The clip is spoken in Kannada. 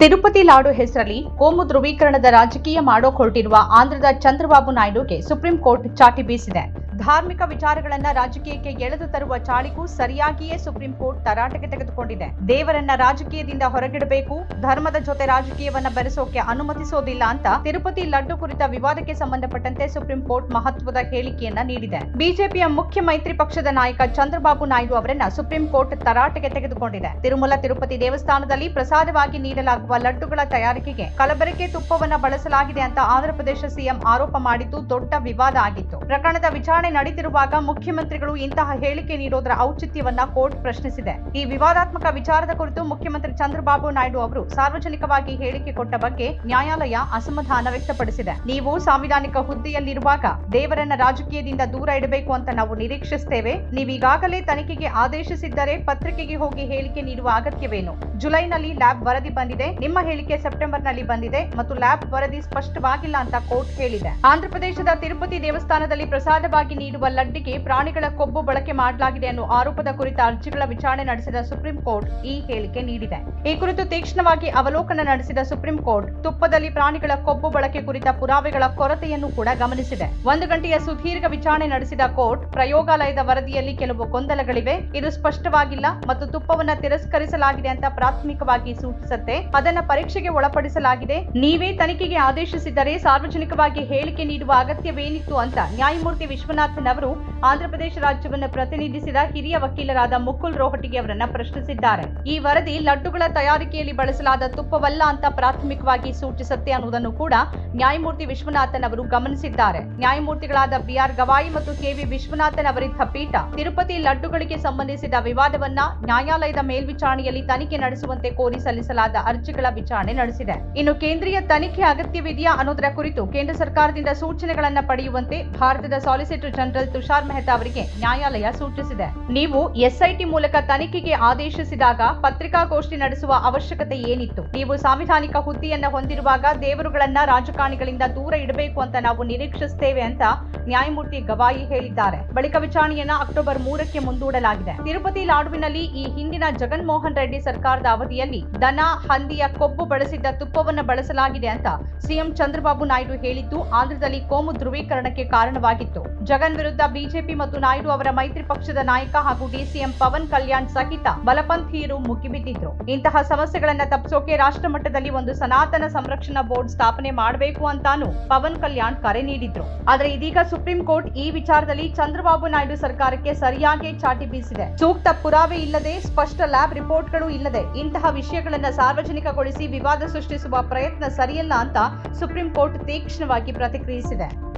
ತಿರುಪತಿ ಲಾಡು ಹೆಸರಲ್ಲಿ ಕೋಮು ಧ್ರುವೀಕರಣದ ರಾಜಕೀಯ ಮಾಡೋಕ್ ಹೊರಟಿರುವ ಆಂಧ್ರದ ಚಂದ್ರಬಾಬು ನಾಯ್ಡುಗೆ ಸುಪ್ರೀಂ ಕೋರ್ಟ್ ಚಾಟಿ ಬೀಸಿದೆ. ಧಾರ್ಮಿಕ ವಿಚಾರಗಳನ್ನ ರಾಜಕೀಯಕ್ಕೆ ಎಳೆದು ತರುವ ಚಾಳಿಗೂ ಸರಿಯಾಗಿಯೇ ಸುಪ್ರೀಂ ಕೋರ್ಟ್ ತರಾಟೆಗೆ ತೆಗೆದುಕೊಂಡಿದೆ. ದೇವರನ್ನ ರಾಜಕೀಯದಿಂದ ಹೊರಗಿಡಬೇಕು, ಧರ್ಮದ ಜೊತೆ ರಾಜಕೀಯವನ್ನ ಬೆರೆಸೋಕೆ ಅನುಮತಿಸೋದಿಲ್ಲ ಅಂತ ತಿರುಪತಿ ಲಡ್ಡು ಕುರಿತ ವಿವಾದಕ್ಕೆ ಸಂಬಂಧಪಟ್ಟಂತೆ ಸುಪ್ರೀಂ ಕೋರ್ಟ್ ಮಹತ್ವದ ಹೇಳಿಕೆಯನ್ನ ನೀಡಿದೆ. ಬಿಜೆಪಿಯ ಮುಖ್ಯ ಮೈತ್ರಿ ಪಕ್ಷದ ನಾಯಕ ಚಂದ್ರಬಾಬು ನಾಯ್ಡು ಅವರನ್ನ ಸುಪ್ರೀಂ ಕೋರ್ಟ್ ತರಾಟೆಗೆ ತೆಗೆದುಕೊಂಡಿದೆ. ತಿರುಮಲ ತಿರುಪತಿ ದೇವಸ್ಥಾನದಲ್ಲಿ ಪ್ರಸಾದವಾಗಿ ನೀಡಲಾಗುವ ಲಡ್ಡುಗಳ ತಯಾರಿಕೆಗೆ ಕಲಬೆರಕೆ ತುಪ್ಪವನ್ನ ಬಳಸಲಾಗಿದೆ ಅಂತ ಆಂಧ್ರಪ್ರದೇಶ ಸಿಎಂ ಆರೋಪ ಮಾಡಿದ್ದು ದೊಡ್ಡ ವಿವಾದ ಆಗಿತ್ತು. ಪ್ರಕರಣದ ವಿಚಾರಣೆ ನಡೆದಿರುವಾಗ ಮುಖ್ಯಮಂತ್ರಿಗಳು ಇಂತಹ ಹೇಳಿಕೆ ನೀಡೋದರ ಔಚಿತ್ಯವನ್ನ ಕೋರ್ಟ್ ಪ್ರಶ್ನಿಸಿದೆ. ಈ ವಿವಾದಾತ್ಮಕ ವಿಚಾರದ ಕುರಿತು ಮುಖ್ಯಮಂತ್ರಿ ಚಂದ್ರಬಾಬು ನಾಯ್ಡು ಅವರು ಸಾರ್ವಜನಿಕವಾಗಿ ಹೇಳಿಕೆ ಕೊಟ್ಟ ಬಗ್ಗೆ ನ್ಯಾಯಾಲಯ ಅಸಮಾಧಾನ ವ್ಯಕ್ತಪಡಿಸಿದೆ. ನೀವು ಸಾಂವಿಧಾನಿಕ ಹುದ್ದೆಯಲ್ಲಿರುವಾಗ ದೇವರನ್ನ ರಾಜಕೀಯದಿಂದ ದೂರ ಇಡಬೇಕು ಅಂತ ನಾವು ನಿರೀಕ್ಷಿಸುತ್ತೇವೆ ನೀವೀಗಾಗಲೇ ತನಿಖೆಗೆ ಆದೇಶಿಸಿದ್ದರೆ ಪತ್ರಿಕೆಗೆ ಹೋಗಿ ಹೇಳಿಕೆ ನೀಡುವ ಅಗತ್ಯವೇನು? ಜುಲೈನಲ್ಲಿ ಲ್ಯಾಬ್ ವರದಿ ಬಂದಿದೆ. ನಿಮ್ಮ ಹೇಳಿಕೆ ಸೆಪ್ಟೆಂಬರ್ನಲ್ಲಿ ಬಂದಿದೆ ಮತ್ತು ಲ್ಯಾಬ್ ವರದಿ ಸ್ಪಷ್ಟವಾಗಿಲ್ಲ ಅಂತ ಕೋರ್ಟ್ ಹೇಳಿದೆ. ಆಂಧ್ರಪ್ರದೇಶದ ತಿರುಪತಿ ದೇವಸ್ಥಾನದಲ್ಲಿ ಪ್ರಸಾದವಾಗಿ ನೀಡುವ ಲಡ್ಡಿಗೆ ಪ್ರಾಣಿಗಳ ಕೊಬ್ಬು ಬಳಕೆ ಮಾಡಲಾಗಿದೆ ಅನ್ನೋ ಆರೋಪದ ಕುರಿತ ಅರ್ಜಿಗಳ ವಿಚಾರಣೆ ನಡೆಸಿದ ಸುಪ್ರೀಂ ಕೋರ್ಟ್ ಈ ಹೇಳಿಕೆ ನೀಡಿದೆ. ಈ ಕುರಿತು ತೀಕ್ಷ್ಣವಾಗಿ ಅವಲೋಕನ ನಡೆಸಿದ ಸುಪ್ರೀಂ ಕೋರ್ಟ್ ತುಪ್ಪದಲ್ಲಿ ಪ್ರಾಣಿಗಳ ಕೊಬ್ಬು ಬಳಕೆ ಕುರಿತ ಪುರಾವೆಗಳ ಕೊರತೆಯನ್ನು ಕೂಡ ಗಮನಿಸಿದೆ. ಒಂದು ಗಂಟೆಯ ಸುದೀರ್ಘ ವಿಚಾರಣೆ ನಡೆಸಿದ ಕೋರ್ಟ್ ಪ್ರಯೋಗಾಲಯದ ವರದಿಯಲ್ಲಿ ಕೆಲವು ಗೊಂದಲಗಳಿವೆ. ಇದು ಸ್ಪಷ್ಟವಾಗಿಲ್ಲ ಮತ್ತು ತುಪ್ಪವನ್ನ ತಿರಸ್ಕರಿಸಲಾಗಿದೆ ಅಂತ ಪ್ರಾಥಮಿಕವಾಗಿ ಸೂಚಿಸುತ್ತೆ. ಅದನ್ನ ಪರೀಕ್ಷೆಗೆ ಒಳಪಡಿಸಲಾಗಿದೆ. ನೀವೇ ತನಿಖೆಗೆ ಆದೇಶಿಸಿದರೆ ಸಾರ್ವಜನಿಕವಾಗಿ ಹೇಳಿಕೆ ನೀಡುವ ಅಗತ್ಯವೇನಿತ್ತು ಅಂತ ನ್ಯಾಯಮೂರ್ತಿ ವಿಶ್ವನಾಥನ್ ಅವರು ಆಂಧ್ರಪ್ರದೇಶ ರಾಜ್ಯವನ್ನು ಪ್ರತಿನಿಧಿಸಿದ ಹಿರಿಯ ವಕೀಲರಾದ ಮುಕುಲ್ ರೋಹಟಿಗೆ ಅವರನ್ನ ಪ್ರಶ್ನಿಸಿದ್ದಾರೆ. ಈ ವರದಿ ಲಡ್ಡುಗಳ ತಯಾರಿಕೆಯಲ್ಲಿ ಬಳಸಲಾದ ತುಪ್ಪವಲ್ಲ ಅಂತ ಪ್ರಾಥಮಿಕವಾಗಿ ಸೂಚಿಸುತ್ತೆ ಅನ್ನುವುದನ್ನು ಕೂಡ ನ್ಯಾಯಮೂರ್ತಿ ವಿಶ್ವನಾಥನ್ ಅವರು ಗಮನಿಸಿದ್ದಾರೆ. ನ್ಯಾಯಮೂರ್ತಿಗಳಾದ ಬಿಆರ್ ಗವಾಯಿ ಮತ್ತು ಕೆವಿ ವಿಶ್ವನಾಥನ್ ಅವರಿದ್ದ ಪೀಠ ತಿರುಪತಿ ಲಡ್ಡುಗಳಿಗೆ ಸಂಬಂಧಿಸಿದ ವಿವಾದವನ್ನ ನ್ಯಾಯಾಲಯದ ಮೇಲ್ವಿಚಾರಣೆಯಲ್ಲಿ ತನಿಖೆ ನಡೆಸುವಂತೆ ಕೋರಿ ಸಲ್ಲಿಸಲಾದ ಅರ್ಜಿಗಳ ವಿಚಾರಣೆ ನಡೆಸಿದೆ. ಇನ್ನು ಕೇಂದ್ರೀಯ ತನಿಖೆ ಅಗತ್ಯವಿದೆಯಾ ಅನ್ನೋದರ ಕುರಿತು ಕೇಂದ್ರ ಸರ್ಕಾರದಿಂದ ಸೂಚನೆಗಳನ್ನ ಪಡೆಯುವಂತೆ ಭಾರತದ ಸಾಲಿಸಿಟರ್ ಜನರಲ್ ತುಷಾರ್ ಮೆಹ್ತಾ ಅವರಿಗೆ ನ್ಯಾಯಾಲಯ ಸೂಚಿಸಿದೆ. ನೀವು ಎಸ್ಐಟಿ ಮೂಲಕ ತನಿಖೆಗೆ ಆದೇಶಿಸಿದಾಗ ಪತ್ರಿಕಾಗೋಷ್ಠಿ ನಡೆಸುವ ಅವಶ್ಯಕತೆ ಏನಿತ್ತು? ನೀವು ಸಾಂವಿಧಾನಿಕ ಹುದ್ದೆಯನ್ನ ಹೊಂದಿರುವಾಗ ದೇವರುಗಳನ್ನ ರಾಜಕಾರಣಿಗಳಿಂದ ದೂರ ಇಡಬೇಕು ಅಂತ ನಾವು ನಿರೀಕ್ಷಿಸುತ್ತೇವೆ ಅಂತ ನ್ಯಾಯಮೂರ್ತಿ ಗವಾಯಿ ಹೇಳಿದ್ದಾರೆ. ಬಳಿಕ ವಿಚಾರಣೆಯನ್ನ ಅಕ್ಟೋಬರ್ ಮೂರಕ್ಕೆ ಮುಂದೂಡಲಾಗಿದೆ. ತಿರುಪತಿ ಲಾಡುವಿನಲ್ಲಿ ಈ ಹಿಂದಿನ ಜಗನ್ಮೋಹನ್ ರೆಡ್ಡಿ ಸರ್ಕಾರದ ಅವಧಿಯಲ್ಲಿ ದನ, ಹಂದಿಯ ಕೊಬ್ಬು ಬಳಸಿದ್ದ ತುಪ್ಪವನ್ನು ಬಳಸಲಾಗಿದೆ ಅಂತ ಸಿಎಂ ಚಂದ್ರಬಾಬು ನಾಯ್ಡು ಹೇಳಿದ್ದು ಆಂಧ್ರದಲ್ಲಿ ಕೋಮು ಧ್ರುವೀಕರಣಕ್ಕೆ ಕಾರಣವಾಗಿತ್ತು. ಜಗನ್ ವಿರುದ್ಧ ಬಿಜೆಪಿ ಮತ್ತು ನಾಯ್ಡು ಅವರ ಮೈತ್ರಿ ಪಕ್ಷದ ನಾಯಕ ಹಾಗೂ ಡಿಸಿಎಂ ಪವನ್ ಕಲ್ಯಾಣ್ ಸಹಿತ ಬಲಪಂಥೀಯರು ಮುಗಿಬಿದ್ದಿದ್ರು. ಇಂತಹ ಸಮಸ್ಯೆಗಳನ್ನ ತಪ್ಪಿಸೋಕೆ ರಾಷ್ಟ್ರ ಮಟ್ಟದಲ್ಲಿ ಒಂದು ಸನಾತನ ಸಂರಕ್ಷಣಾ ಬೋರ್ಡ್ ಸ್ಥಾಪನೆ ಮಾಡಬೇಕು ಅಂತಾನು ಪವನ್ ಕಲ್ಯಾಣ್ ಕರೆ ನೀಡಿದ್ರು. ಆದ್ರೆ ಇದೀಗ ಸುಪ್ರೀಂ ಕೋರ್ಟ್ ಈ ವಿಚಾರದಲ್ಲಿ ಚಂದ್ರಬಾಬು ನಾಯ್ಡು ಸರ್ಕಾರಕ್ಕೆ ಸರಿಯಾಗಿ ಚಾಟಿ ಬೀಸಿದೆ. ಸೂಕ್ತ ಪುರಾವೆ ಇಲ್ಲದೆ, ಸ್ಪಷ್ಟ ಲ್ಯಾಬ್ ರಿಪೋರ್ಟ್ಗಳು ಇಲ್ಲದೆ ಇಂತಹ ವಿಷಯಗಳನ್ನ ಸಾರ್ವಜನಿಕಗೊಳಿಸಿ ವಿವಾದ ಸೃಷ್ಟಿಸುವ ಪ್ರಯತ್ನ ಸರಿಯಲ್ಲ ಅಂತ ಸುಪ್ರೀಂ ಕೋರ್ಟ್ ತೀಕ್ಷ್ಣವಾಗಿ ಪ್ರತಿಕ್ರಿಯಿಸಿದೆ.